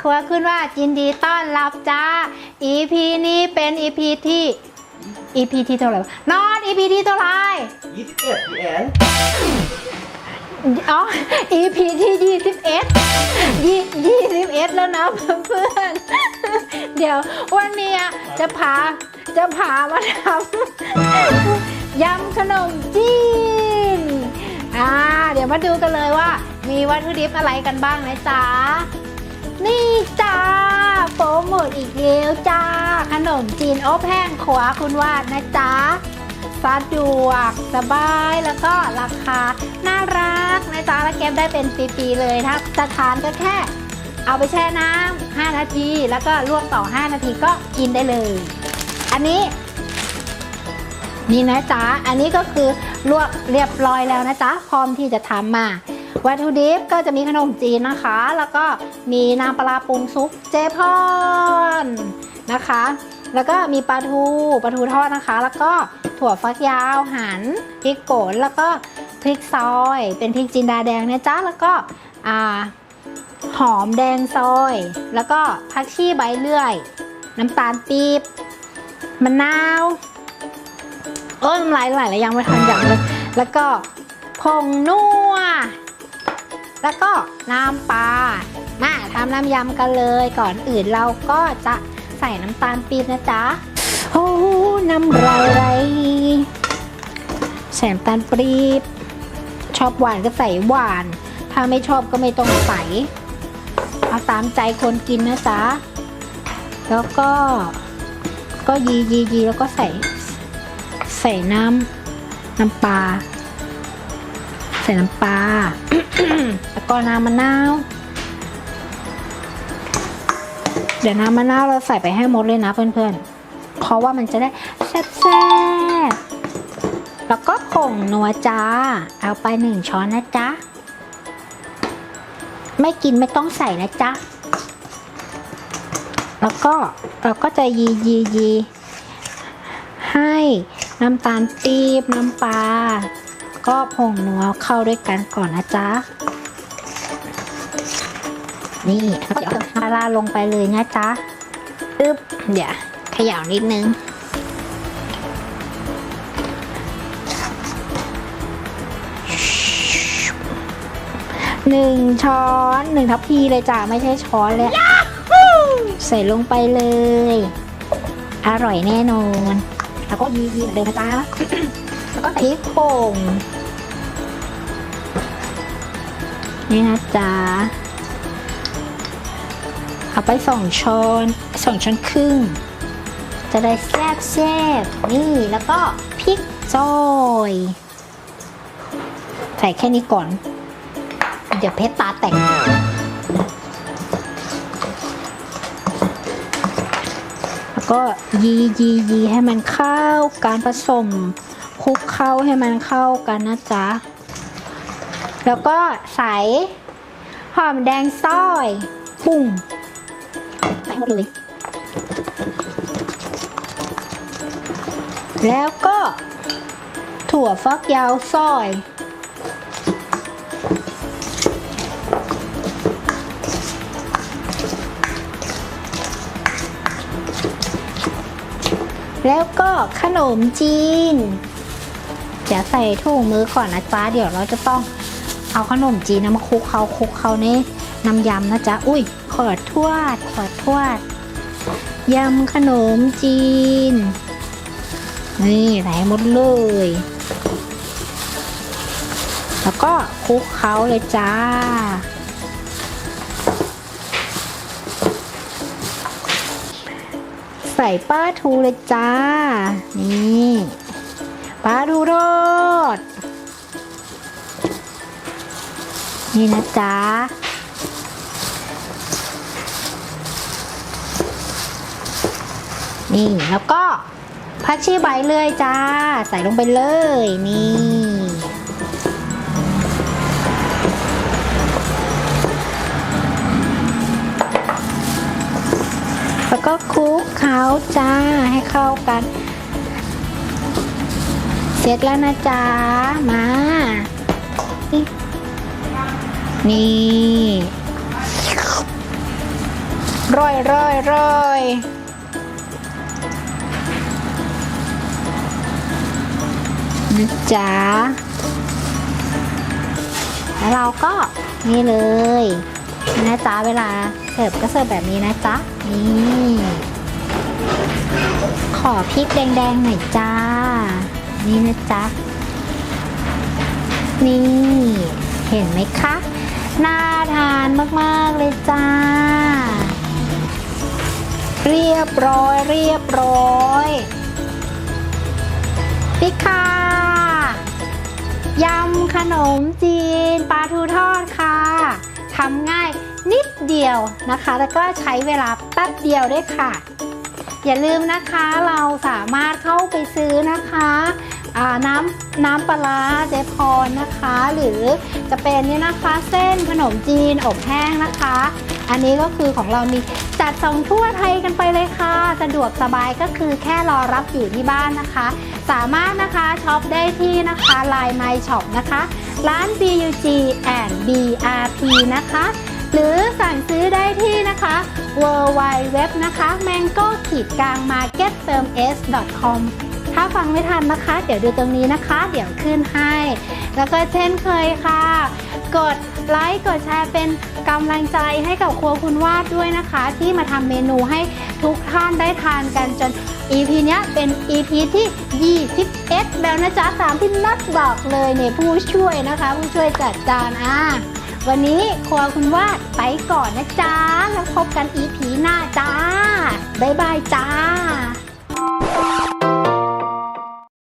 ครัวขึ้นว่ายินดีต้อนรับจ้า EP นี้เป็น EP ที่ EP ที่เท่าไหร่วะนอน EP ที่เท่าไหร่ยี่สิบเอ็ดพี่แอนอ๋อ EP ที่ 21ยี่21 แล้วนะเพื่อนๆ เดี๋ยววันเนี้ยจะพาจะพามาทำยำขนมจีน อ่า เดี๋ยวมาดูกันเลยว่ามีวัตถุดิบอะไรกันบ้างนะจ๊ะ นี่จ้าโปรโมทอีกแล้วจ้า ขนมจีนอบแห้งขวาคุณวาดนะจ๊ะสะดวกสบายแล้วก็ราคา น่ารักนะจ๊ะแล้วเก็บได้เป็นปีๆเลยถ้าจะทานก็แค่ เอาไปแช่น้ำ5นาที แล้วก็ลวกต่อ 5 นาทีก็กินได้เลย อันนี้นี่นะจ๊ะ อันนี้ก็คือลวกเรียบร้อยแล้วนะจ๊ะ พร้อมที่จะทำมา วัตถุดิบก็จะมีขนมจีนนะคะ แล้วก็มีน้ำปลาปรุงซุปเจพอนนะคะ แล้วก็มีปลาทูปลาทูทอดนะคะ แล้วก็ถั่วฟักยาวหั่นพริกป่นแล้วก็พริกซอย เป็นพริกจินดาแดงนะจ๊ะแล้วก็หอมแดงซอย แล้วก็ผักชีใบเลื่อย น้ำตาลปี๊บมะนาวเอ้ยน้ำลายไหลแล้วยังไม่ทันอย่างเลยแล้วก็ผงนัว แล้วก็น้ำปลามาทำน้ำยำกันเลยก่อนอื่นเราก็จะใส่น้ำตาลปี๊บนะจ๊ะโอ้น้ำลายไหลใส่น้ำตาลปี๊บชอบหวานก็ใส่หวาน ถ้าไม่ชอบก็ไม่ต้องใส่เอาตามใจคนกินนะจ๊ะแล้วก็ก็ยียียีแล้วก็ใส่ใส่น้ำน้ำปลา ส่น้ำปลา แล้วก็น้ำมะนาว เดี๋ยวน้ำมะนาวเราใส่ไปให้หมดเลยนะเพื่อนๆ เพราะว่ามันจะได้แซ่บๆ แล้วก็ผงนัวจ้า เอาไปหนึ่งช้อนนะจ๊ะ ไม่กินไม่ต้องใส่นะจ๊ะ แล้วก็เราก็จะยียียีให้น้ำตาลปี๊บน้ำปลา ก็ผงนัวเข้าด้วยกันก่อนนะจ๊ะ นี่เดี๋ยวปลาร้าลงไปเลยนะจ๊ะอึ๊บเดี๋ยวเขย่านิดนึงหนึ่งช้อนหนึ่งทัพพีเลยจ้ะไม่ใช่ช้อนเลยใส่ลงไปเลย อร่อยแน่นอน แล้วก็ยียีเหมือนเดิมนะจ๊ะแล้วก็พริกป่ง นี่นะจ๊ะเอาไปสองช้อนสองช้อนครึ่ง จะได้แซ่บแซ่บนี่แล้วก็พริกซอยใส่แค่นี้ก่อน เดี๋ยวเพชรตาแตกแล้วก็ยียียีให้มันเข้าการผสมคลุกเข้าให้มันเข้ากันนะจ๊ะ แล้วก็ใส่หอมแดงซอยปุ้งใส่หมดเลย แล้วก็ ถั่วฟักยาวซอย แล้วก็ขนมจีน เดี๋ยวใส่ถุงมือก่อนนะจ๊ะ เดี๋ยวเราจะต้อง เอาขนมจีนนะมาคุกเขาคุกเขาในน้ำยำนะจ๊ะ อุ้ย ขอทวด ขอทวด ยำขนมจีน นี่ใส่หมดเลย แล้วก็คุกเขาเลยจ้า ใส่ป้าทูเลยจ้า นี่ ป้าทูทอด นี่นะจ๊ะนี่แล้วก็ผักชีใบเลยจ้า ใส่ลงไปเลยนี่แล้วก็คลุกเขาจ้าให้เข้ากัน เสร็จแล้วนะจ๊ะมา นี่ร่อยร่อยร่อยนะจ๊ะแล้วเราก็นี่เลยนะจ๊ะเวลาเสิร์ฟก็เสิร์ฟแบบนี้นะจ๊ะนี่ขอพริกแดงๆหน่อยจ้า นี่นะจ๊ะ นี่ เห็นไหมคะ น่าทานมากๆเลยจ้า เรียบร้อยเรียบร้อยพี่ค่ะยำขนมจีนปลาทูทอดค่ะทำง่ายนิดเดียวนะคะ แล้วก็ใช้เวลาแป๊บเดียวด้วยค่ะ อย่าลืมนะคะเราสามารถเข้าไปซื้อนะคะ น้ำน้ำปลาเจพรนะคะ หรือจะเป็นนี่นะคะเส้นขนมจีนอบแห้งนะคะ อันนี้ก็คือของเรามีจัดส่งทั่วไทยกันไปเลยค่ะ สะดวกสบายก็คือแค่รอรับอยู่ที่บ้านนะคะ สามารถนะคะช็อปได้ที่นะคะ Line My Shop นะคะ ร้าน BUG and BRP นะคะ หรือสั่งซื้อได้ที่นะคะ w w w นะคะ mango ขีดกลาง market firm s com ถ้าฟังไม่ทันนะคะ เดี๋ยวดูตรงนี้นะคะ เดี๋ยวขึ้นให้ แล้วก็เช่นเคยค่ะ กดไลค์กดแชร์เป็นกำลังใจให้กับครัวคุณวาดด้วยนะคะ ที่มาทำเมนูให้ทุกท่านได้ทานกันจน EP เนี้ยเป็น EP ที่ 21 แล้วนะจ๊ะตามที่นัดบอกเลยเนี่ยผู้ช่วยนะคะ ผู้ช่วยจัดจานอะวันนี้ครัวคุณวาดไปก่อนนะจ๊ะ แล้วพบกัน EP หน้าจ้า บ๊ายบายจ้า